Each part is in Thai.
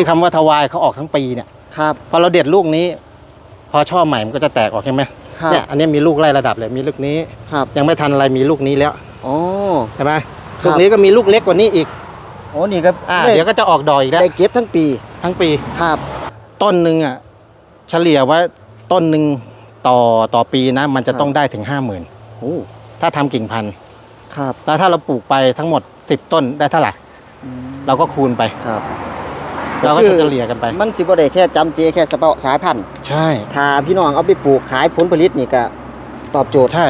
ที่คำว่าทวายเขาออกทั้งปีเนี่ยครับ พอเราเด็ดลูกนี้ พอช่อใหม่มันก็จะแตกออกใช่ไหมครับเนี่ยอันนี้มีลูกไล่ระดับเลยมีลูกนี้ ครับยังไม่ทันอะไรมีลูกนี้แล้วโอ้ใช่ไหมครับ ลูกนี้ก็มีลูกเล็กกว่านี้อีกโอ้นี่ก็อ่าได้เดี๋ยวก็จะออกดอกอีกแล้วได้เก็บทั้งปีทั้งปี ครับ ต้นหนึ่งอะเฉลี่ยว่าต้นหนึ่งต่อต่อปีนะ มันจะครับ ต้องได้ถึงห้าหมื่นโอ้ถ้าทำกิ่งพันธุ์ครับแล้วถ้าเราปลูกไปทั้งหมด 10 ต้นได้เท่าไหร่ อืมเราก็คูณไป ครับ เราก็ก็คืจะอเฉลี่ยกันไป มันสิบ่ได้แค่จำเจแค่เฉพาะสายพันธุ์ใช่ถ้าพี่น้องเอาไปปลูกขายผลผลิตนี่ก็ตอบโจทย์ ใช่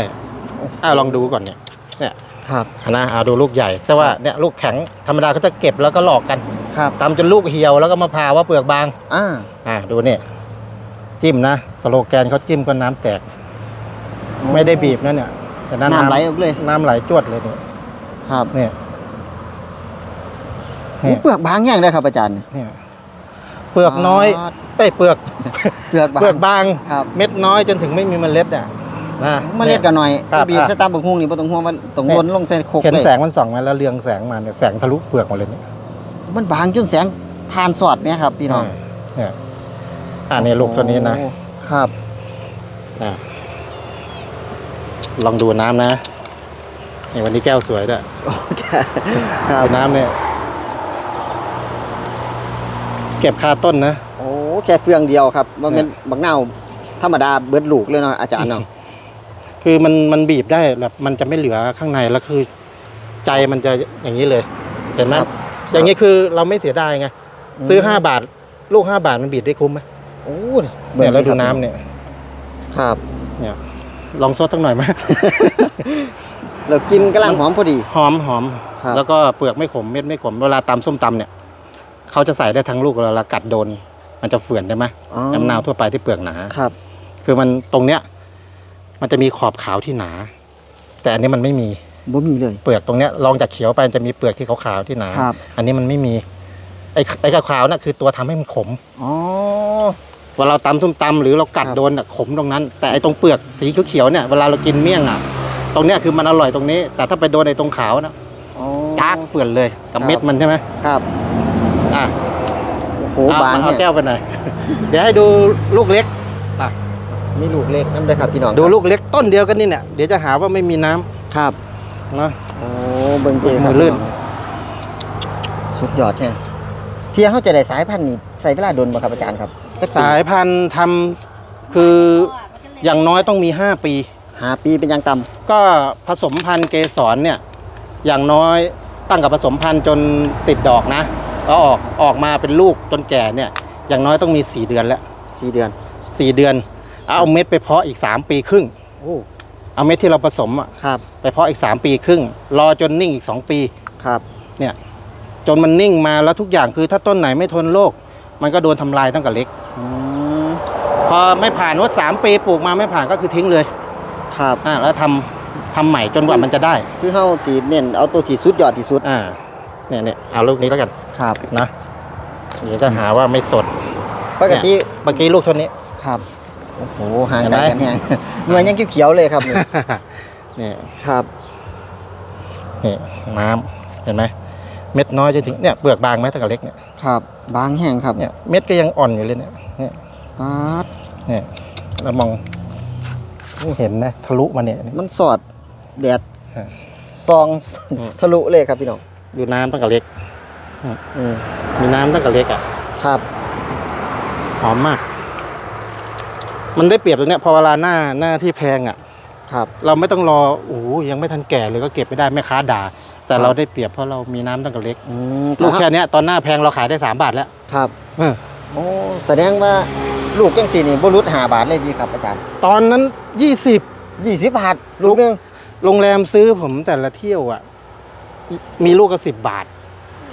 อ่าลองดูก่อนเนี่ยเนี่ยครับนะเอาดูลูกใหญ่ แต่ว่าเนี่ยลูกแข็งธรรมดาเขาจะเก็บแล้วก็หลอกกันครับทำจนลูกเหี่ยวแล้วก็มาพาว่าเปลือกบางอ่าอ่าดูเนี่ยจิ้มนะสโลแกนเขาจิ้มก็น้ำแตก ไม่ได้บีบนะเนี่ยแต่น้ำไหลออกเลย น้ำไหลจวดเลยเนี่ยครับเนี่ยโอ้เนี่ยเปลือกบางแห้งเลยครับอาจารย์เนี่ย เปลือกน้อยครับเอ้ยเปลือกเปลือกบางเปลือกบางครับเม็ดน้อยจนถึงไม่มีเมล็ดอะนะเมล็ดกันหน่อยครับบีบอะสตาร์บักฮุงนี่บ่ต้องห่วงว่าต้องวนลงใส่โคกเห็นเลยแสงมันส่องมาแล้วเรืองแสงมาเนี่ยแสงทะลุเปลือกหมดเลยเนี่ยมันบางจนแสงผ่านสอดไหมครับพี่น้องเนี่ยอ่านี่ลูกตัวนี้นะโอ้ครับอะลองดูน้ำนะนี่วันนี้แก้วสวยด้วยโอเคครับดูน้ำเนี่ย เก็บคาต้นนะ โอ้แค่เฟืองเดียวครับว่าเป็นบักเน่าวธรรมดาเบิดลูกเลยเนาะอาจารย์เนาะคือมันมันบีบได้แบบมันจะไม่เหลือข้างในแล้วคือ ใจมันจะอย่างนี้เลย เห็นไหมครับอย่างนี้คือเราไม่เสียดายไงซื้อห้าบาท ลูกห้าบาทมันบีบได้คุ้มไหมโอ้เนี่ยแล้วดูน้ำเนี่ย ครับ เนี่ย ลองซดสักหน่อยไหมเรากินกำลังหอมพอดี หอมหอมครับแล้วก็เปลือกไม่ขมเม็ดไม่ขมเวลาตำส้มตำเนี่ย เขาจะใส่ได้ทั้งลูกเวลากัดโดน มันจะเฝื่อนได้ไหมอ๋อ น้ำมะนาวทั่วไปที่เปลือกหนา ครับ คือมันตรงเนี้ย มันจะมีขอบขาวที่หนา แต่อันนี้มันไม่มีบ่มีเลย เปลือกตรงเนี้ยลองจากเขียวไปจะมีเปลือกที่ขาวๆที่หนา ครับ อันนี้มันไม่มีไอ้ไอ้ขาวๆน่ะคือตัวทำให้มันขมอ๋อ เวลาเราตำส้มตำหรือเรากัดครับ โดนน่ะขมตรงนั้น แต่ไอ้ตรงเปลือกสีเขียวๆเนี่ยเวลาเรากินเมี่ยงอะ ตรงเนี้ยคือมันอร่อยตรงนี้ แต่ถ้าไปโดนไอ้ตรงขาวนะอ๋อ จากเฟื่อนเลยกับครับ เม็ดมันใช่ไหมครับ อะโอ้โหเอาบางเอาเนี่ยแก้วไปหน่อย เดี๋ยวให้ดูลูกเล็กอะมีลูกเล็กน้ำเลยครับพี่น้องดูลูกเล็กต้นเดียวกันนี่เนี่ยเดี๋ยวจะหาว่าไม่มีน้ำครับนะโอ้เบิ่งเจครับมือลื่น พี่องสุดยอดแท้เที่ยเขาจะได้สายพันธุ์นี่ใส่เวลาโดนบ่ครับอาจารย์ครับจักปีสายพันธุ์ทำคืออย่างน้อยต้องมี 5 ปี หาปีเป็นอยังต่ก็ผสมพันธุ์เกสรเนี่ยอย่างน้อยตั้งกับผสมพันธุ์จนติดดอกนะ ก็ออกออกมาเป็นลูกจนแก่เนี่ย อย่างน้อยต้องมี 4 เดือนแล้วำสี่เดือน 4เดือน เอาเม็ดไปเพาะอีก 3 ปีครึ่ง โอ้ เอาเม็ดที่เราผสมอะครับ ไปเพาะอีก 3 ปีครึ่ง รอจนนิ่งอีก 2 ปี ครับ เนี่ย จนมันนิ่งมาแล้วทุกอย่างคือถ้าต้นไหนไม่ทนโรคมันก็โดนทำลายตั้งแต่เล็ก อืม พอไม่ผ่านว่าสามปีปลูกมาไม่ผ่านก็คือทิ้งเลยครับ อ่าแล้วทำทำใหม่จนกว่ามันจะได้คือเขาสีเน้นเอาตัวที่สุดยอดที่สุด อ่าเนี่ยเนี่ยเอาลูกนี้แล้วกัน ครับ นะเดี๋ยวจะหาว่าไม่สดปกติเมื่อกี้ลูกเท่านี้ครับ โอ้โหห่างเห็นไหไกมลกันแฮงหน่วยยังเขียวๆเลยครับนี่เนี่ยครับนี่น้ำเห็นไหมเม็ดน้อยจนถึงเนี่ยเปลือกบางไหมตั้งแต่เล็กเนี่ยครับบางแห้งครับเนี่ยเม็ดก็ยังอ่อนอยู่เลยเนี่ยเนี่ยปาดเนี่ยเรามองเห็นนะทะลุมาเนี่ยมันสอดแดดอ่าซองอืมทะลุเลยครับพี่น้องดูน้ำตั้งแต่เล็ก อืมมีน้ำตั้งแต่เล็กอะครับ หอมมาก มันได้เปรียบตรงเนี้ยพอเวลาหน้าหน้าที่แพงอะ ครับ เราไม่ต้องรอโอ้โหยังไม่ทันแก่เลยก็เก็บไม่ได้แม่ค้าด่า แต่ครับเราได้เปรียบเพราะเรามีน้ำตั้งแต่เล็กอืมลูกแค่เนี้ยตอนหน้าแพงเราขายได้สามบาทแล้วครับเออโอ้แสดงว่าลูกจังสี่นี่บ่รุดหาบาทเลยดีครับอาจารย์ตอนนั้นยี่สิบยี่สิบบาทลูกหนึงโรงแรมซื้อผมแต่ละเที่ยวอะ มีลูกก็สิบบาท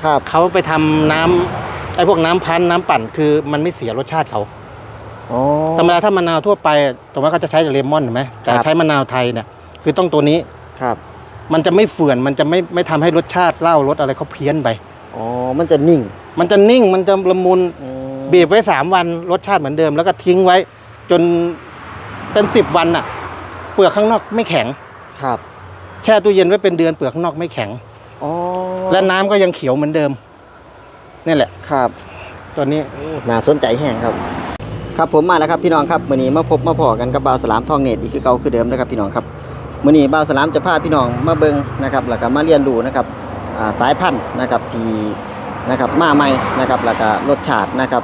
ครับเขาไปทำน้ำไอ้พวกน้ำพันธุ์น้ำปั่นคือมันไม่เสียรสชาติเขาอ๋อ ธรรมดาถ้ามะนาวทั่วไปตรงว่าเขาจะใช้แต่เลมอนเห็นไหมแต่ครับ ใช้มะนาวไทยเนี่ยคือต้องตัวนี้ครับมันจะไม่เฟื่อนมันจะไม่ไม่ทำให้รสชาติเหล้ารสอะไรเขาเพี้ยนไป อ๋อมันจะนิ่งมันจะนิ่งมันจะละมุน อืมบีบไว้สามวันรสชาติเหมือนเดิม แล้วก็ทิ้งไว้ จนเป็นสิบวันอะเปลือกข้างนอกไม่แข็ง ครับ แช่ตู้เย็นไว้เป็นเดือนเปลือกข้างนอกไม่แข็งอ๋อ และน้ำก็ยังเขียวเหมือนเดิมนี่แหละครับตัวนี้น่าสนใจแห้งครับ ครับผมมาแล้วครับพี่น้องครับมื้อนี้มาพบมาพอกันกับบ่าวสลามทองเน็ตอีกคือเก่าคือเดิมนะครับพี่น้องครับมื้อนี้บ่าวสลามจะพาพี่น้องมาเบิ่งนะครับแล้วก็มาเรียนรู้นะครับอ่าสายพันธุ์นะครับที่นะครับมาใหม่นะครับแล้วก็รสชาตินะครับ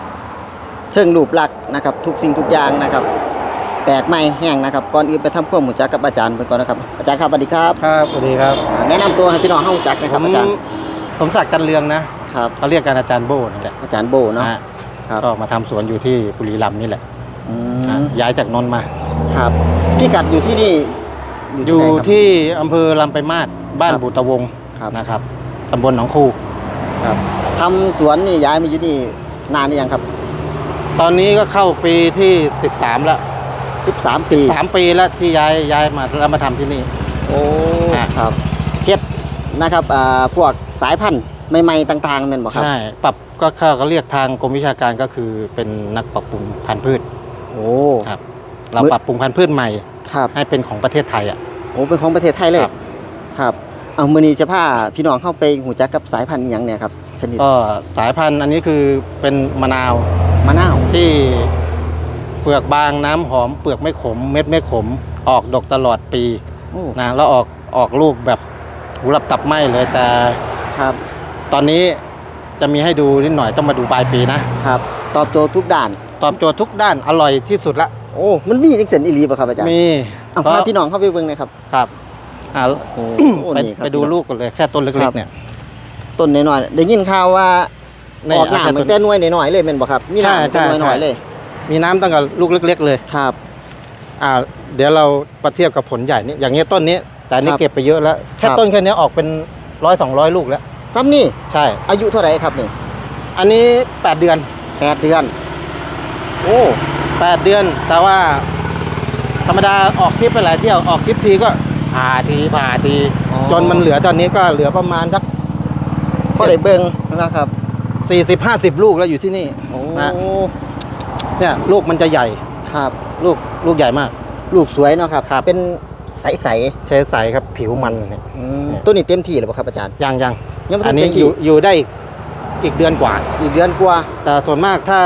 เทิงรูปลักษณ์นะครับทุกสิ่งทุกอย่างนะครับ แปลกใหม่แห้งนะครับก่อนอื่นไปทำความรู้จักกับอาจารย์เพิ่นก่อนนะครับอาจารย์ครับสวัสดีครับครับสวัสดีครับอ่าแนะนำตัวให้พี่น้องเฮารู้จักนะครับอาจารย์สมศักดิ์จันเรืองนะครับ เขาเรียกกันอาจารย์โบ้นั่นแหละอาจารย์โบเนาะ ฮะครับ ก็มาทำสวนอยู่ที่บุรีรัมย์นี่แหละอือะมย้ายจากนนท์มา ครับพี่กัดอยู่ที่นี่อยู่ไหนครับ ที่อำเภอลำไปลายมาศบ้านครับ บุตรวงศ์ครับนะครับตำบลหนองคูครับทำสวนนี่ย้ายมาอยู่นี่นานหรือยังครับตอนนี้ก็เข้าปีที่ 13 แล้ว 13 ปี3ปีแล้วที่ย้ายย้ายมาแล้วมาทำที่นี่ โอ้อะ ครับเฮ็ดนะครับอ่าพวกสายพันธุ์ใหม่ๆต่างๆนั่นบ่ครับ ใช่ปรับก็เขาก็เรียกทางกรมวิชาการก็คือเป็นนักปรับปรุงพันธุ์พืช โอ้ ครับ เรามื้อ ปรับปรุงพันธุ์พืชใหม่ ครับ ให้เป็นของประเทศไทยอะ โอ้เป็นของประเทศไทยเลยครับ ครับ เอามื้อนี้จะพาพี่น้องเข้าไปหูจักกับสายพันธุ์อีหยังเนี่ยครับชนิดก็สายพันธุ์อันนี้คือเป็นมะนาวมะนาวที่ เปลือกบางน้ำหอมเปลือกไม่ขม เม็ดไม่ขม ออกดกตลอดปีโอ้นะแล้วออกออกลูกแบบหูหลับตับไหมเลยแต่ครับ ตอนนี้จะมีให้ดูนิดหน่อยต้องมาดูปลายปีนะครับ ตอบโจทย์ทุกด้าน ตอบโจทย์ทุกด้านอร่อยที่สุดละโอ้ มันมีจังซั่นอีหลีบ่ครับอาจารย์มีเอาเพราะพาพี่น้องเข้าไปเบิ่งหน่อยครับ ครับอ่าโอ้ไปนี่ครับไปดูพี่น้อง ลูกกันเลยแค่ต้นครัเล็กบ ๆเนี่ย ต้นน้อยๆได้ยินข่าวว่านี่ออกหน้าเาเหมืแค่อนแต่หน่วยน้อยๆเลยแม่นบ่ครับมีหน้าใช่เหมือนแต่หน่วยน้อยใช่ๆเลย มีน้ำตั้งแต่ลูกเล็ก ๆ เลยครับ อ่า เดี๋ยวเราประเทียบกับผลใหญ่นี่อย่างเงี้ยต้นนี้ แต่อันนี่ครับเก็บไปเยอะแล้ว แค่ครับ ต้นแค่นี้ออกเป็นร้อยสองร้อยลูกแล้ว ซ้ำนี่ใช่ อายุเท่าไหร่ครับนี่อันนี้แปดเดือน แปดเดือน โอ้แปดเดือน แต่ว่า ธรรมดาออกคลิปไปหลายเที่ยวออกคลิปทีก็ผ่าทีผ่าทีอ๋อ จนมันเหลือตอนนี้ก็เหลือประมาณสักก็ได้เบิ่งนะครับสี่สิบห้าสิบลูกแล้วอยู่ที่นี่ โอ้ นะ เนี่ยลูกมันจะใหญ่ครับ ลูกลูกใหญ่มาก ลูกสวยเนาะครับครับ เป็นใสใช้ใสครับผิวมันเนี่ย ๆอืมตัวนี้เต็มที่แล้วบ่ครับอาจารย์ ยังยังยังไม่อันทันนี้เต็มอที่ยู่อยู่ได้อีกอีกเดือนกว่า อีกเดือนกว่าแต่ส่วนมากถ้า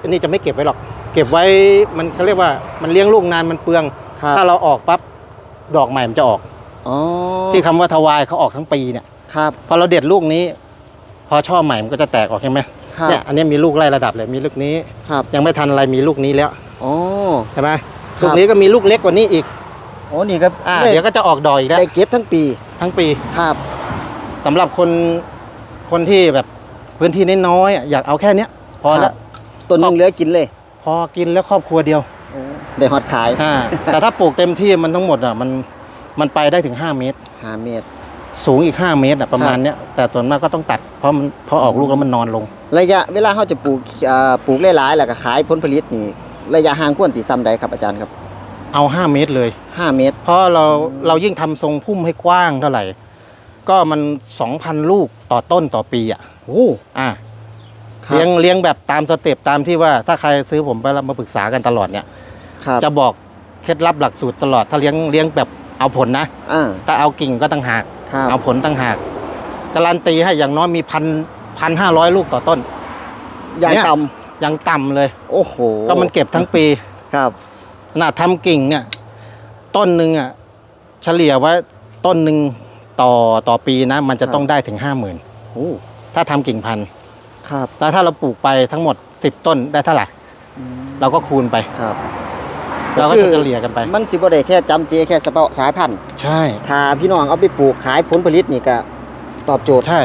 อันนี้จะไม่เก็บไว้หรอก เก็บไว้มันเขาเรียกว่ามันเลี้ยงลูกนานมันเปลือง ครับถ้าเราออกปั๊บดอกใหม่มันจะออก อ๋อที่คำว่าทวายเขาออกทั้งปีเนี่ยครับ พอเราเด็ดลูกนี้ พอช่อใหม่มันก็จะแตกออกใช่ไหม ครับเนี่ยอันนี้มีลูกไล่ระดับเลยมีลูกนี้ ครับยังไม่ทันอะไรมีลูกนี้แล้วอ๋อใช่ไหมครับ ลูกนี้ก็มีลูกเล็กกว่านี้อีกโอ้นี่ครับอ่าได้เดี๋ยวก็จะออกดอกอีกแล้วได้เก็บทั้งปีทั้งปีครับสำหรับคนคนที่แบบพื้นที่น้อยๆอะอยากเอาแค่เนี้ยพอครัละ บต้นหนึงเหลือกินเลยพอกินแล้วครอบครัวเดียวได้ฮอดขายอ่าแต่ถ้าปลูกเต็มที่มันทั้งหมดอะมันมันไปได้ถึง 5 เมตร5เมตร สูงอีก 5 เมตรอะประมาณเนี้ยแต่ส่วนมากก็ต้องตัดเพราะมันพอออกลูกแล้วมันนอนลง ระยะเวลาเขาจะปลูกอ่าปลูกหลายๆแล้วก็ขายผลผลิตนี่ระยะห่างควรสิซ้ำใดครับอาจารย์ครับเอา 5 เมตรเลย5เมตร เพราะเราเรายิ่งทำทรงพุ่มให้กว้างเท่าไหร่ ก็มัน 2,000 ลูกต่อต้นต่อปีอะโอ้อ่าครับ เลี้ยงเลี้ยงแบบตามสเต็ปตามที่ว่าถ้าใครซื้อผมไปแล้วมาปรึกษากันตลอดเนี่ย ครับจะบอกเคล็ดลับหลักสูตรตลอดถ้าเลี้ยงเลี้ยงแบบเอาผลนะ อ่า ถ้าเอากิ่งก็ตั้งหาก ครับเอาผลตั้งหากการันตีให้อย่างน้อยมีพันพันห้าร้อยลูกต่อต้นอย่างเนี่ยต่ยังต่ำเลยำโอ้โห ก็มันเก็บทั้งปีครับขนาดทำกิ่งเนี่ย ต้นหนึ่งอะเฉลี่ยไว้ต้นหนึ่งต่อต่อปีนะ มันจะต้องได้ถึงห้าหมื่นโอ้ถ้าทำกิ่งพันธุ์ครับแล้วถ้าเราปลูกไปทั้งหมดสิบต้นได้เท่าไหร่อืมเราก็คูณไปครับ เราก็คืจะอเฉลี่ยกันไป มันสิบ่ได้แค่จำเจแค่เฉพาะสายพันธุ์ใช่ถ้าพี่น้องเอาไปปลูกขายผลผลิตนี่ก็ตอบโจทย์ใช่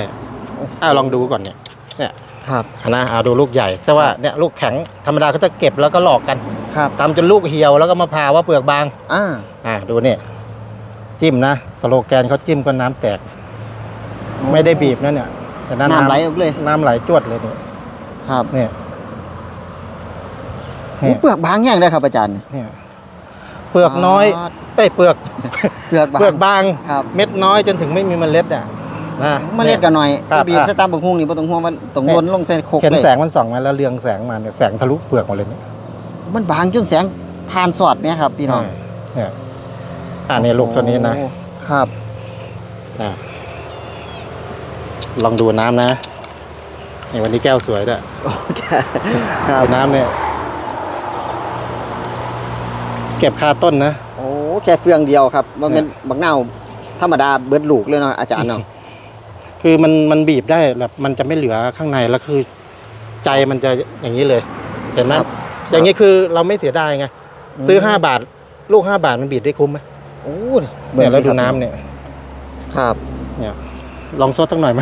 อ่าลองดูก่อนเนี่ยเนี่ยครับนะเอาดูลูกใหญ่ แต่ว่าเนี่ยลูกแข็งธรรมดาเขาจะเก็บแล้วก็หลอกกันครับทำจนลูกเหี่ยวแล้วก็มาผ่าว่าเปลือกบางอ่าอ่าดูเนี่ยจิ้มนะสโลแกนเขาจิ้มก็น้ำแตก ไม่ได้บีบนะเนี่ยแต่น้ำไหลออกเลย น้ำไหลจวดเลยเนี่ยครับเนี่ยโอ้เนี่ยเปลือกบางแห้งได้ครับอาจารย์เนี่ย เปลือกน้อยาเอ้ยเปลือกเปลือกบางเปลือกบางครับเม็ดน้อยจนถึงไม่มีเมล็ดอะนะเมล็ดกันหน่อยครับบีบอะใส่ตามบักฮุงนี่บ่ต้องห่วงว่าต้องเนี่ยวนลงใส่โคกเห็นเลยแสงมันส่องมาแล้วเรืองแสงมาเนี่ยแสงทะลุเปลือกหมดเลยเนี่ยมันบางจนแสงผ่านสอดไหมครับพี่น้องเนี่ยอ่าเนี่ยลูกตัวนี้นะโอ้ครับอะลองดูน้ำนะนี่วันนี้แก้วสวยด้วยโอเคครับดูน้ำเนี่ย เก็บคาต้นนะ โอ้แค่เฟืองเดียวครับว่าเป็นบักเน่าวธรรมดาเบิดลูกเลยเนาะอาจารย์เนาะคือมันมันบีบได้แบบมันจะไม่เหลือข้างในแล้วคือ ใจมันจะอย่างนี้เลย เห็นไหมครับอย่างนี้คือเราไม่เสียดายไงซื้อห้าบาท ลูกห้าบาทมันบีบได้คุ้มไหมโอ้เนี่ยแล้วดูน้ำเนี่ย ครับ เนี่ยลองซดสักหน่อยไหม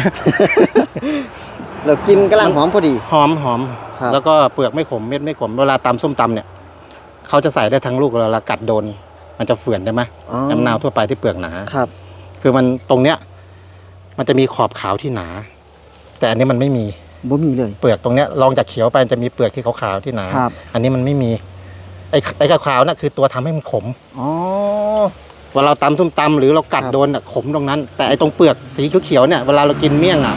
เรากินกำลังหอมพอดี หอมหอมครับแล้วก็เปลือกไม่ขมเม็ดไม่ขมเวลาตำส้มตำเนี่ย เขาจะใส่ได้ทั้งลูกเวลากัดโดน มันจะเฝื่อนได้ไหมอ๋อ น้ำนาวทั่วไปที่เปลือกหนา ครับ คือมันตรงเนี้ย มันจะมีขอบขาวที่หนา แต่อันนี้มันไม่มีบ่มีเลย เปลือกตรงเนี้ยลองจากเขียวไปจะมีเปลือกที่ขาวๆที่หนา ครับ อันนี้มันไม่มี ไอ้ไอ้ขาวๆน่ะคือตัวทำให้มันขมอ๋อ เวลาเราตำส้มตำหรือเรากัดครับ โดนอะขมตรงนั้น แต่ไอ้ตรงเปลือกสีเขียวๆเนี่ยเวลาเรากินเมี่ยงอะ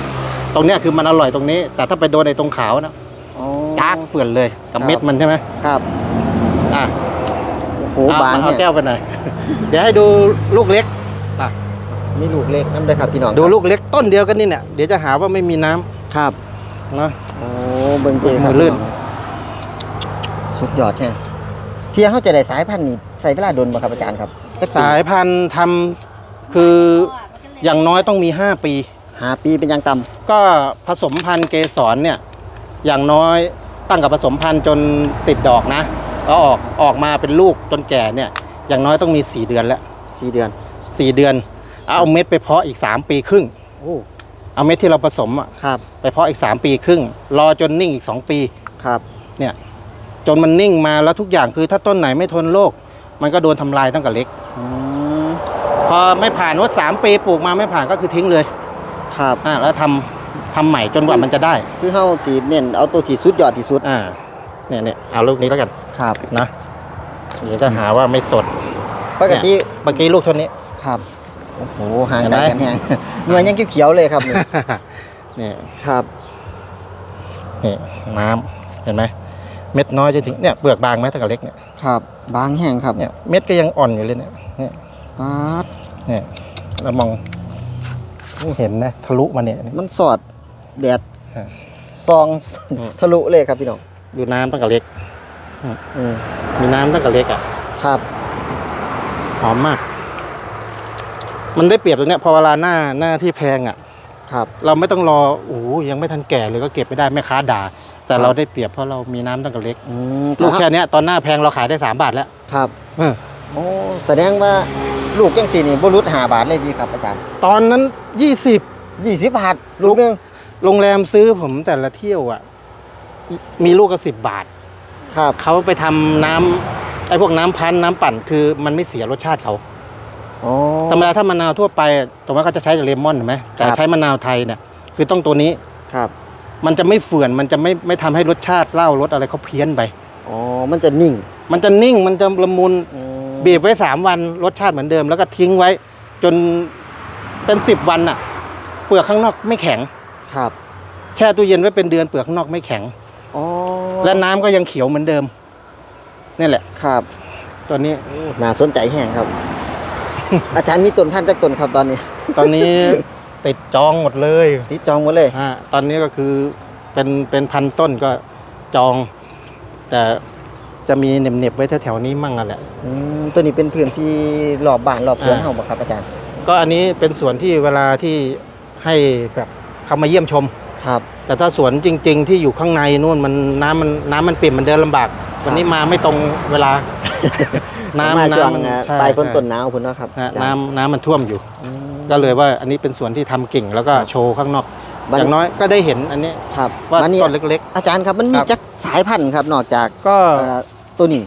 ตรงเนี้ยคือมันอร่อยตรงนี้ แต่ถ้าไปโดนไอ้ตรงขาวนะอ๋อ จากเฟื่อนเลยกับครับ เม็ดมันใช่ไหมครับ อะโอ้โหเอาบางเอาเนี่ย แก้วไปหน่อย เดี๋ยวให้ดูลูกเล็กมีลูกเล็กน้ำเลยครับพี่น้องดูลูกเล็กต้นเดียวกันนี่เนี่ยเดี๋ยวจะหาว่าไม่มีน้ำครับเนาะโอ้เบิ่งเจครับมือลื่น พี่องสุดยอดแท้เที่ยเขาจะได้สายพันธุ์นี้ใส่เวลาโดนบ่ครับอาจารย์ครับจักปีสายพันธุ์ทำคืออย่างน้อยต้องมี 5 ปี หาปีเป็นอยังต่ก็ผสมพันธุ์เกสรเนี่ยอย่างน้อยตั้งกับผสมพันธุ์จนติดดอกนะ แล้วออกออกมาเป็นลูกจนแก่เนี่ย อย่างน้อยต้องมี 4 เดือนแล้วำสี่เดือน 4เดือน เอาเม็ดไปเพาะอีก 3 ปีครึ่ง โอ้เอาเม็ดที่เราผสมอะครับไปเพาะอีก 3 ปีครึ่ง รอจนนิ่งอีก 2 ปี ครับ เนี่ยจนมันนิ่งมาแล้วทุกอย่างคือถ้าต้นไหนไม่ทนโรคมันก็โดนทำลายตั้งแต่เล็ก อืมพอไม่ผ่านว่าสามปีปลูกมาไม่ผ่านก็คือทิ้งเลยครับ อ่าแล้วทำทำใหม่จนกว่ามันจะได้คือเฮาสีเน้นเอาตัวที่สุดยอดที่สุด อ่า เนี่ยเนี่ยเอาลูกนี้แล้วกันครับนะเดี๋ยวจะหาว่าไม่สดปกติเมื่อกี้ลูกเท่านี้ครับโอ้โหห่างเห็นไกไหมลกันแฮงหน่วยยังเขียวๆเลยครับนี่นี่ครับนี่น้ำเห็นไหมเม็ดน้อยจนถึงเนี่ยเปลือกบางไหมตั้งแต่เล็กเนี่ยครับ บางแห้งครับเนี่ยเม็ดก็ยังอ่อนอยู่เลยเนี่ยเนี่ยปาดเนี่ยเรามองเห็นนะทะลุมาเนี่ยมันสอดแดดอ่าซองอืมทะลุเลยครับพี่น้อง ดูน้ำตั้งแต่เล็กอืมมีน้ำตั้งแต่เล็กอะครับหอมมาก มันได้เปรียบตรงเนี้ยพอเวลาหน้าหน้าที่แพงอะ ครับ เราไม่ต้องรอโอ้โหยังไม่ทันแก่เลยก็เก็บไม่ได้แม่ค้าด่า แต่ครับเราได้เปรียบเพราะเรามีน้ำตั้งแต่เล็กอืมลูกแค่เนี้ยตอนหน้าแพงเราขายได้สามบาทแล้วครับเออโอ้แสดงว่าลูกจังสี่นี่บ่รุดห้าบาทเลยดีครับอาจารย์ตอนนั้นยี่สิบยี่สิบบาทลูกหนึง โรงแรมซื้อผมแต่ละเที่ยวอะ มีลูกก็สิบบาท ครับ เขาไปทำน้ำไอ้พวกน้ำพันธุ์น้ำปั่นคือมันไม่เสียรสชาติเขาอ๋อ ธรรมดาถ้ามะนาวทั่วไปตรงนั้นเขาจะใช้แต่เลมอนเห็นไหมแต่ครับ ใช้มะนาวไทยเนี่ยคือต้องตัวนี้ครับ มันจะไม่เฟื่อนมันจะไม่ไม่ทำให้รสชาติเหล้ารสอะไรเขาเพี้ยนไป อ๋อ มันจะนิ่งมันจะนิ่งมันจะละมุนอืมบีบไว้สามวันรสชาติเหมือนเดิม แล้วก็ทิ้งไว้ จนเป็นสิบวันอะเปลือกข้างนอกไม่แข็ง ครับ แช่ตู้เย็นไว้เป็นเดือนเปลือกข้างนอกไม่แข็ง อ๋อและน้ำก็ยังเขียวเหมือนเดิมนี่แหละครับตัวนี้น่าสนใจแห้งครับ อาจารย์มีต้นพันธุ์จากต้นครับตอนนี้ ตอนนี้ ติดจองหมดเลยติดจองหมดเลยอ่าตอนนี้ก็คือเป็นเป็นพันต้นก็จอง แต่จะมีเหน็บๆไว้แถวๆนี้มั่งอะแหละอืมตัวนี้เป็นพื้นที่รอบบ้านรอบสวนอ่าเฮาบ่ครับอาจารย์ ก็อันนี้เป็นสวนที่เวลาที่ให้แบบเขามาเยี่ยมชม ครับ แต่ถ้าสวนจริง ๆ ที่อยู่ข้างในนู่นมันน้ำมันน้ำมันเปลี่ยนมันเดินลำบาก วันนี้มาไม่ตรงเวลา น้ำมาช่วงน้ำมันอ่าใช่ปลายฝนใช่ต้นหนาวพุ่นเนาะครับฮะอาจารย์น้ำน้ำมันท่วมอยู่ อืม ก็เลยว่าอันนี้เป็นสวนที่ทำกิ่งแล้วก็ครับโชว์ข้างนอกบัดอย่างน้อยก็ได้เห็นอันนี้ครับว่าบัดนี้ต้นเล็ก อาจารย์ครับมันมีครับ จักสายพันธุ์ครับนอกจากๆ ก็เอ่อตัวนี้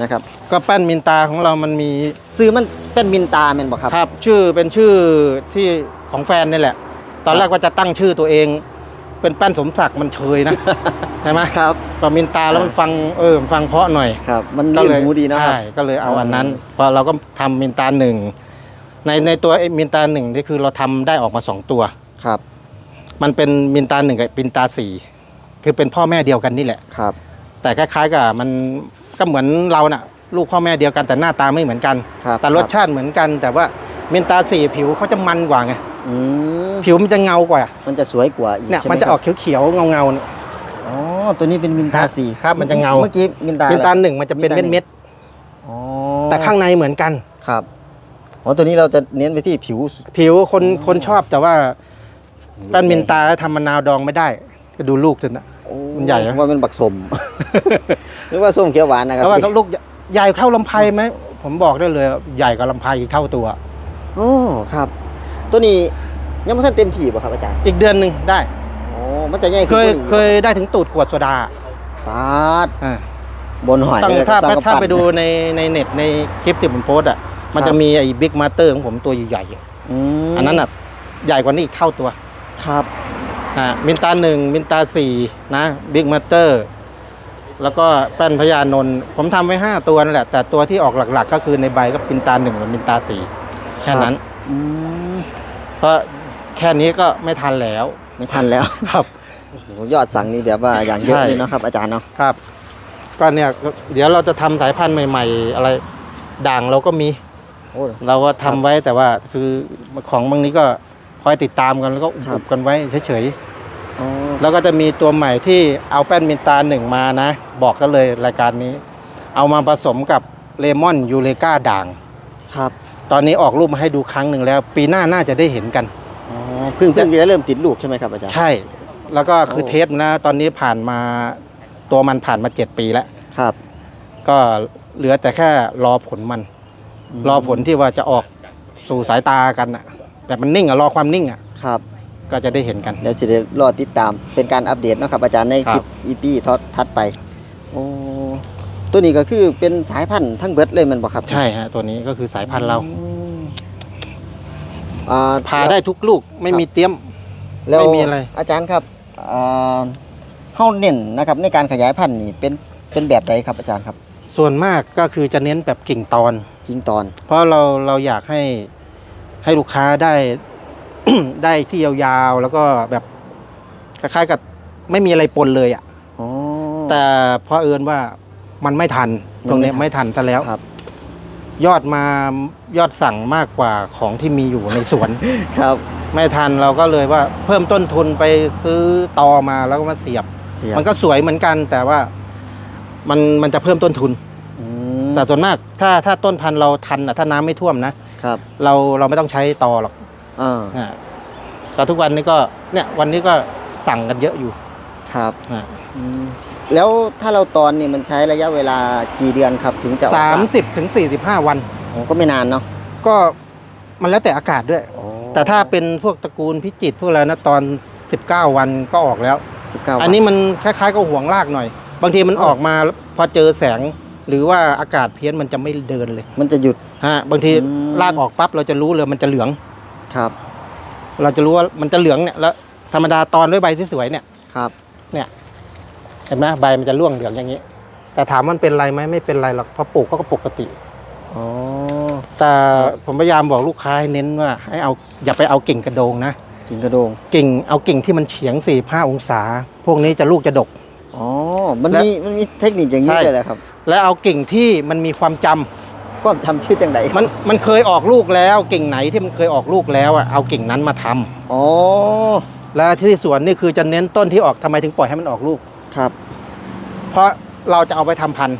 นะครับ ก็แป้นมินตาของเรามันมีซื้อมันเป็นมินตาแม่นบ่ครับ ครับชื่อเป็นชื่อที่ของแฟนนี่แหละ ตอนแรกว่าจะตั้งชื่อตัวเอง เป็นแป้นสมศักดิ์มันเชยนะ ใช่ไหมครับพอมินตาแล้วมันฟังเออมันฟังเพราะหน่อยครับ มันก็ลื่นหูดีเนาะครับใช่ก็เลยเอาอืมอันนั้นพอเราก็ทำมินตาหนึ่งในในตัวไอ้มินตาหนึ่งนี่คือเราทำได้ออกมาสองตัวครับ มันเป็นมินตาหนึ่งกับมินตาสี่คือเป็นพ่อแม่เดียวกันนี่แหละครับ แต่คล้ายๆกับมันก็เหมือนเราน่ะลูกพ่อแม่เดียวกันแต่หน้าตาไม่เหมือนกันครับแต่รสชาติเหมือนกัน แต่ว่ามินตาสี่ผิวเขาจะมันกว่าไงอืม ผิวมันจะเงากว่ามันจะสวยกว่าอีกเนี่ยใช่ไหมันจะคอรัอบกเขียวๆเงาๆเนี่ย อ๋อตัวนี้เป็นมินตาครับสีครับมันจะเงา เมื่อกี้มินตาเป็นตาหนึ่งมันจะเป็นมินตาหนึ่งเม็ดอ๋อๆแต่ข้างในเหมือนกัน ครับอ๋อตัวนี้เราจะเน้นไปที่ผิว ผิวคนอ๋อคนชอบแต่ว่าแป้นมินตาทำมะนาวดองไม่ได้ ก็ดูลูกจนนะโอ้มันใหญ่นะ ว่าเป็นบักสม หรือว่าส้มเขียวหวานนะครับแล้วว่าลูกใหญ่เท่าลำไพไหมผมบอกได้เลย ใหญ่กว่าลำไพอีกเท่าตัว โอ้ครับ ตัวนี้ ยังไม่ทันเต็มที่ป่ะครับอาจารย์อีกเดือนหนึ่งได้โอ้มันจะใหญ่เคขึ้นยกว่านี้เคยได้ถึงตูดขวดโซดาปาดอ่าบนหอยตั้งเลยถ้าสร้งกำถ้าปั้นไปดูในในเน็ตในคลิปที่ผมโพสต์อะมันครัจะบมีไอ้บิ๊กมาสเตอร์ของผมตัวใหญ่ๆอะมอันนั้นอะใหญ่กว่านี้อีกเท่าตัว ครับ อ่ามินตาหนึ่งมินตาสี่นะบิ๊กมาสเตอร์ แล้วก็แป้นพญานนท์ผมทำไว้ 5 ตัวนั่นแหละ แต่ตัวที่ออกหลักๆ ก็คือในใบก็มินตาหนึ่งกับมินตาสี่แค่นั้นอืม เพราะ แค่นี้ก็ไม่ทันแล้วไม่ทันแล้วครับ โอ้โหยอดสั่งนี่แบบว่าอย่างเยอะใช่เลยเนาะครับอาจารย์เนาะครับ ก็เนี่ยเดี๋ยวเราจะทำสายพันธุ์ใหม่ ๆ อะไรด่างเราก็มีโอ้เราก็ทำไว้แต่ว่าคือของบางนี้ก็คอยติดตามกันแล้วก็อุครับบกันไว้เฉยอ๋อๆแล้วก็จะมีตัวใหม่ที่เอาแป้นมินตาหนึ่งมานะ บอกกันเลยรายการนี้ เอามาผสมกับเลมอนยูเลกาด่าง ครับ ตอนนี้ออกรูปมาให้ดูครั้งหนึ่งแล้ว ปีหน้าน่าจะได้เห็นกันอ๋อ เพิ่งเพิ่งจะเริ่มติดลูกใช่ไหมครับอาจารย์ ใช่ แล้วก็คือโอ้ เทสนะตอนนี้ผ่านมาตัวมันผ่านมาเจ็ดปีแล้ว ครับ ก็เหลือแต่แค่รอผลมันมรอผลที่ว่าจะออกสู่สายตากันอะแบบมันนิ่งอะรอความนิ่งอะครับก็จะได้เห็นกัน เดี๋ยวสิได้รอติดตามเป็นการอัปเดตเนาะครับอาจารย์ในคลิปครับอีพีทอดทัดไปโอ้ตัวนี้ก็คือเป็นสายพันธุ์ทั้งเบิดเลยแมันบอกครับใช่ฮะตัวนี้ก็คือสายพันธุ์เรา อืม อ่าพาได้ทุกลูกไม่มีเตี้ยม แล้วไม่มีอะไร อาจารย์ครับอ่าเฮาเน้นนะครับในการขยายพันธุ์นี่เป็นเป็นแบบใดครับอาจารย์ครับส่วนมากก็คือจะเน้นแบบกิ่งตอน จริงตอนเพราะเราเราอยากให้ให้ลูกค้าได้ ได้ที่ยาวๆ แล้วก็แบบคล้ายๆกับไม่มีอะไรปนเลยอะ่ะ อ๋อ แต่เพราะเอิญว่ามันไม่ทัน ตรงเนี้ยมันไม่ไม่ทัทันนซะแล้ว ครับ ยอดมายอดสั่งมากกว่าของที่มีอยู่ในสวน ครับ ไม่ทันเราก็เลยว่าเพิ่มต้นทุนไปซื้อตอมาแล้วก็มาเสียบ เสียบมันก็สวยเหมือนกัน แต่ว่ามันมันจะเพิ่มต้นทุน อืมแต่ส่วนมากถ้าถ้าต้นพันธุ์เราทันนะถ้าน้ำไม่ท่วมนะครับเราเราไม่ต้องใช้ตอหรอกอ่าอ่าแต่ทุกวันนี้ก็เนี่ยวันนี้ก็สั่งกันเยอะอยู่ครับอ่า อืม แล้วถ้าเราตอนนี่มันใช้ระยะเวลากี่เดือนครับถึงจะออกสามลูกสิบถึงสี่สิบห้าวัน โอ้ก็ไม่นานเนาะก็มันแล้วแต่อากาศด้วยโอ้แต่ถ้าเป็นพวกตระกูลพิจิตรพวกอะไรนะตอน 19 วันก็ออกแล้ว สิบเก้าอันนี้มันคล้ายๆกับห่วงรากหน่อย บางทีมันออกมาแล้วพอเจอแสง หรือว่าอากาศเพี้ยนมันจะไม่เดินเลยมันจะหยุด ฮะบางทีอืม รากออกปั๊บเราจะรู้เลยมันจะเหลือง ครับเราจะรู้ว่ามันจะเหลืองเนี่ยแล้วธรรมดาตอนด้วยใบที่สวยเนี่ยครับ เห็นไหมใบมันจะร่วงเหลืองอย่างนี้ แต่ถามมันเป็นไรไหมไม่เป็นไรหรอกเพราะปลูกก็ปกติอ๋อแต่ผมพยายามบอกลูกค้าให้เน้นว่า ให้เอาอย่าไปเอากิ่งกระโดงนะกินกระโดงกิ่งเอากิ่งที่มันเฉียง4ี่ห้าองศา พวกนี้จะลูกจะดกอ๋อมันและมีมันมีเทคนิคอย่างนี้ใช่เลยเหรอครับ และเอากิ่งที่มันมีความจำความจำชื่อจังไดมันมันเคยออกลูกแล้วกิ่งไหนที่มันเคยออกลูกแล้วอะเอากิ่งนั้นมาทำอ๋อและที่สวนนี่คือจะเน้นต้นที่ออกทำไมถึงปล่อยให้มันออกลูก ครับ เพราะเราจะเอาไปทำพันธุ์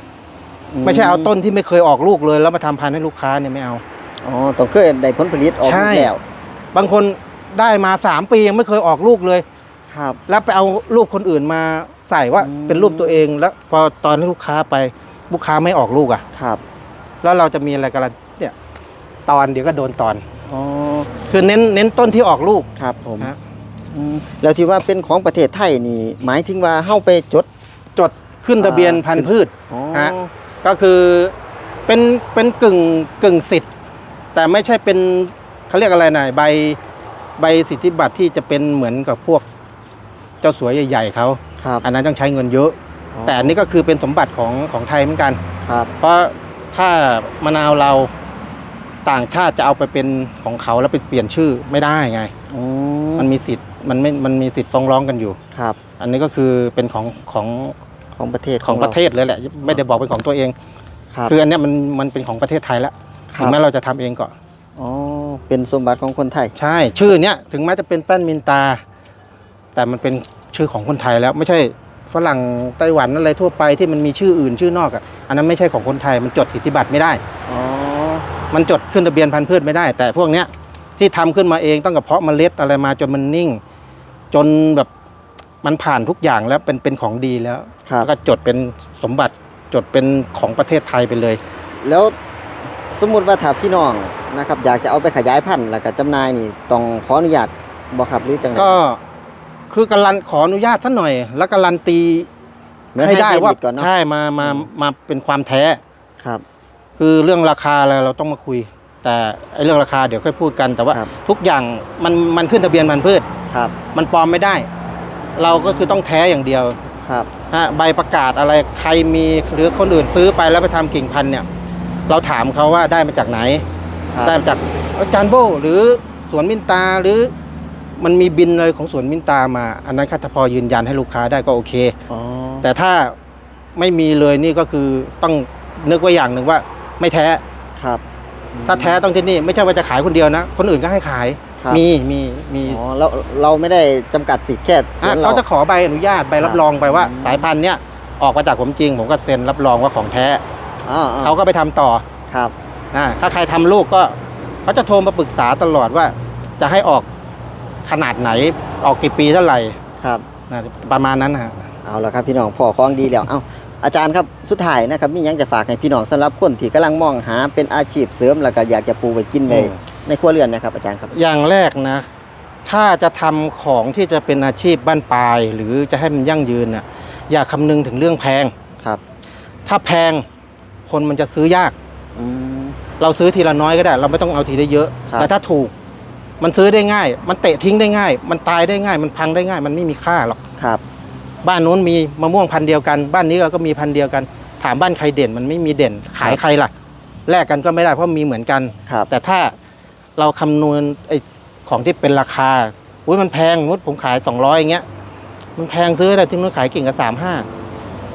ไม่ใช่เอาต้นที่ไม่เคยออกลูกเลยแล้วมาทำพันธุ์ให้ลูกค้าเนี่ยไม่เอา อ๋อต้องเคยได้ผลผลิตออกใช่ ลูกแล้วบางคนได้มาสามปียังไม่เคยออกลูกเลย ครับ แล้วไปเอารูปคนอื่นมาใส่ว่าอืม เป็นรูปตัวเองแล้วพอตอนที่ลูกค้าไปลูกค้าไม่ออกลูกอะ ครับแล้วเราจะมีอะไรกันล่ะเนี่ยตอนเดี๋ยวก็โดนตอน อ๋อคือเน้นเน้นต้นที่ออกลูกครับผมฮะอืม แล้วที่ว่าเป็นของประเทศไทยนี่หมายถึงว่าเฮาไปจด จดขึ้นทะเบียนอ่าพันธุ์พืชอ๋อฮะก็คือเป็นเป็นกึ่งกึ่งสิทธิ์ แต่ไม่ใช่เป็นเขาเรียกอะไรนะใบใบสิทธิบัตรที่จะเป็นเหมือนกับพวกเจ้าสัวใหญ่ๆเขาครับอันนั้นต้องใช้เงินเยอะ แต่อันนี้ก็คือเป็นสมบัติของของไทยเหมือนกันครับเพราะถ้ามะนาวเราต่างชาติจะเอาไปเป็นของเขาแล้วไปเปลี่ยนชื่อไม่ได้ไงอืมันมีสิทธิ์ มันไม่มันมีสิทธิ์ฟ้องร้องกันอยู่ ครับ อันนี้ก็คือเป็นของของของประเทศของาประเทศเลยแหละ ไม่ได้บอกเป็นของตัวเองครับคืออันเนี้ยมันมันเป็นของประเทศไทยแล้วคถึรังบแม้เราจะทำเองก็อ๋อเป็นสมบัติของคนไทย ใช่ ชื่อเนี้ยถึงแม้จะเป็นแป้นมินตา แต่มันเป็นชื่อของคนไทยแล้วไม่ใช่ฝรั่งไต้หวันอะไรทั่วไปที่มันมีชื่ออื่นชื่อนอกอะอันนั้นไม่ใช่ของคนไทยมันจดสิทธิบัตรไม่ได้อ๋อมันจดขึ้นทะเบียนพันธุ์พืชไม่ได้ แต่พวกเนี้ยที่ทำขึ้นมาเองต้องกับเพาะเมล็ดอะไรมาจนมันนิ่ง จนแบบมันผ่านทุกอย่างแล้วเป็นเป็นของดีแล้วครับ แล้วก็จดเป็นสมบัติจดเป็นของประเทศไทยไปเลย แล้วสมมุติว่าถ้าพี่น้องนะครับ อยากจะเอาไปขยายพันธุ์แล้วก็จำหน่ายนี่ต้องขออนุญาตบ่ครับหรือจังไดก็คือการันขออนุญาตท่านหน่อย แล้วการันตีเหมือนให้ได้เครว่าดิตก่อนเนาะ ใช่มามามาเป็นความแท้ ครับคือเรื่องราคาอะไรเราต้องมาคุย แต่ไอ้เรื่องราคาเดี๋ยวค่อยพูดกันแต่ว่า ครับ ทุกอย่างมันมันขึ้นทะเบียนพันธุ์พืช ครับ มันปลอมไม่ได้ เราก็คือต้องแท้อย่างเดียวครับฮะใบประกาศอะไรใครมีหรือคนอื่นซื้อไปแล้วไปทำกิ่งพันธุ์เนี่ย เราถามเขาว่าได้มาจากไหนครับได้มาจากอาจารย์โบหรือสวนมินตาหรือมันมีบินอะไรของสวนมินตามา อันนั้นถ้าพอยืนยันให้ลูกค้าได้ก็โอเคอ๋อแต่ถ้าไม่มีเลยนี่ก็คือต้องนึกไว้อย่างหนึ่งว่าไม่แท้ครับ ถ้าแท้ต้องที่นี่ไม่ใช่ว่าจะขายคนเดียวนะ คนอื่นก็ให้ขาย ครับ มีมีมีอ๋อเราเราไม่ได้จำกัดสิทธิ์แค่สอะวนเขาเราจะขอใบอนุญาตใบรับรองไปว่า อืม สายพันธุ์เนี้ยออกมาจากผมจริง ผมก็เซ็นรับรองว่าของแท้อ๋ออ๋อเขาก็ไปทำต่อครับอ่าถ้าใครทำลูกก็เขาจะโทรมาปรึกษาตลอดว่า จะให้ออกขนาดไหนออกกี่ปีเท่าไหร่ครับ นะประมาณนั้นนะฮะ เอาละครับพี่น้องพ่อคล้องดีแล้ว เอ้าอาจารย์ครับสุดท้ายนะครับมีหยังจะฝากให้พี่น้องสำหรับคนที่กำลังมองหาเป็นอาชีพเสริมแล้วก็อยากจะปลูกไว้กินใน ในครัวเรือนนะครับอาจารย์ครับ อย่างแรกนะ ถ้าจะทำของที่จะเป็นอาชีพบ้านปลาย หรือจะให้มันยั่งยืนน่ะอย่าคำนึงถึงเรื่องแพงครับ ถ้าแพงคนมันจะซื้อยากอืมเราซื้อทีละน้อยก็ได้ เราไม่ต้องเอาทีได้เยอะครับแต่ถ้าถูก มันซื้อได้ง่าย มันเตะทิ้งได้ง่าย มันตายได้ง่าย มันพังได้ง่าย มันไม่มีค่าหรอกครับ บ้านนู้นมีมะม่วงพันธุ์เดียวกัน บ้านนี้เราก็มีพันธุ์เดียวกัน ถามบ้านใครเด่นมันไม่มีเด่น ขายใครล่ะแลกกันก็ไม่ได้เพราะมีเหมือนกันครับแต่ถ้า เราคำนวณไอ้ของที่เป็นราคาอุ้ยมันแพงสมมุดผมขาย 200อย่างเงี้ย มันแพงซื้อแต่ที่นู้นขายกิ่งกับสามห้า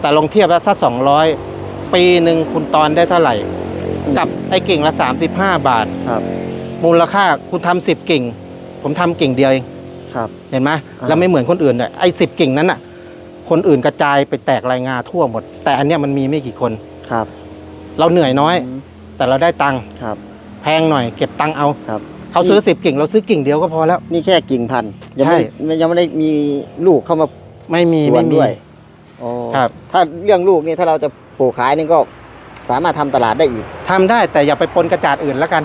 แต่ลองเทียบแล้วถ้าสองร้อยปีหนึ่งคุณตอนได้เท่าไหร่ กับไอ้กิ่งละสามสิบห้าบาทครับ มูลค่าคุณทำสิบกิ่ง ผมทำกิ่งเดียวเองครับ เห็นไหมอ่าแล้วไม่เหมือนคนอื่นเลยไอ้สิบกิ่งนั้นอะ คนอื่นกระจายไปแตกรายงาทั่วหมด แต่อันเนี้ยมันมีไม่กี่คนครับ เราเหนื่อยน้อยมแต่เราได้ตังค์ครับ แพงหน่อยเก็บตังค์เอาครับ เขาซื้อสิบกิ่งเราซื้อกิ่งเดียวก็พอแล้ว นี่แค่กิ่งพันธุ์ยังไม่ใช่ไม่ยังไม่ได้มีลูกเข้ามาไม่มีสวไม่นมี ด้วยโอ้ครับ ถ้าเรื่องลูกนี่ถ้าเราจะปลูกขายนี่ก็สามารถทำตลาดได้อีก ทำได้แต่อย่าไปปนกระจาดอื่นแล้วกัน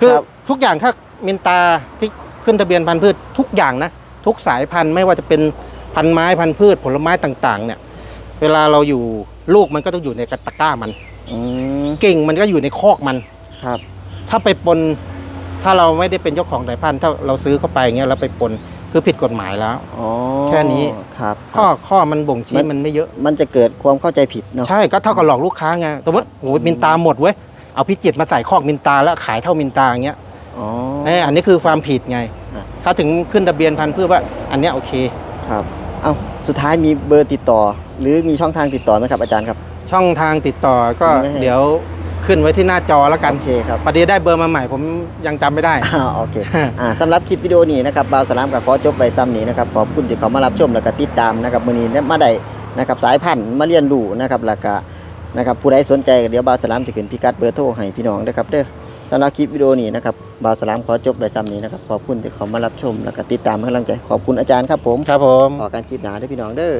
คือครับทุกอย่างถ้ามินตาที่ขึ้นทะเบียนพันธุ์พืชทุกอย่างนะ ทุกสายพันธุ์ไม่ว่าจะเป็นพันธุ์ไม้พันธุ์พืชผลไม้ต่างๆ เนี่ย เวลาเราอยู่ลูกมันก็ต้องอยู่ในกระตะกร้ามัน อืมกิ่งมันก็อยู่ในคอกมัน ครับ ถ้าไปปนถ้าเราไม่ได้เป็นเจ้าของสายพันธุ์ถ้าเราซื้อเข้าไปอย่างเงี้ยแล้วไปปนคือผิดกฎหมายแล้ว อ๋อแค่นี้ ครับข้อข้อมันบ่งชี้มันมันไม่เยอะ มันจะเกิดความเข้าใจผิดเนาะ ใช่ก็เท่ากับหลอกลูกค้าไงสมมติโอ้ยมินตาหมดเว้ยเอาพิจิตรมาใส่คอกมินตาแล้วขายเท่ามินตาอย่างเงี้ยอ๋อเอยอันนี้คือความผิดไงอะถ้าถึงขึ้นทะเบียนพันธุ์เพื่อว่าอันเนี้ยโอเค ครับ เอ้า สุดท้ายมีเบอร์ติดต่อ หรือมีช่องทางติดต่อไหมครับอาจารย์ครับ ช่องทางติดต่อก็ไม่ให้เดี๋ยว ขึ้นไว้ที่หน้าจอแล้วกันโอเคครับประเดี๋ยวได้เบอร์มาใหม่ผมยังจำไม่ได้ อ่าโอเคอ่าสำหรับคลิปวิดีโอนี้นะครับบาวสลามกับขอจบไปซ้ำนี้นะครับขอบคุณที่เขามารับชมแล้วก็ติดตามนะครับมื้อนี้เนี่ยมาได้นะครับสายพันธุ์มาเรียนรู้นะครับแล้วก็นะครับผู้ใดสนใจก็เดี๋ยวบาวสลามจะขึ้นพิกัดเบอร์โทรให้พี่น้องนะครับเด้อสำหรับคลิปวิดีโอนี้นะครับบาวสลามขอจบไปซ้ำนี้นะครับขอบคุณที่เขามารับชมแล้วก็ติดตามให้กำลังใจขอบคุณอาจารย์ครับผมครับผม ขอการคลิปหนาเด้อพี่น้องเด้อ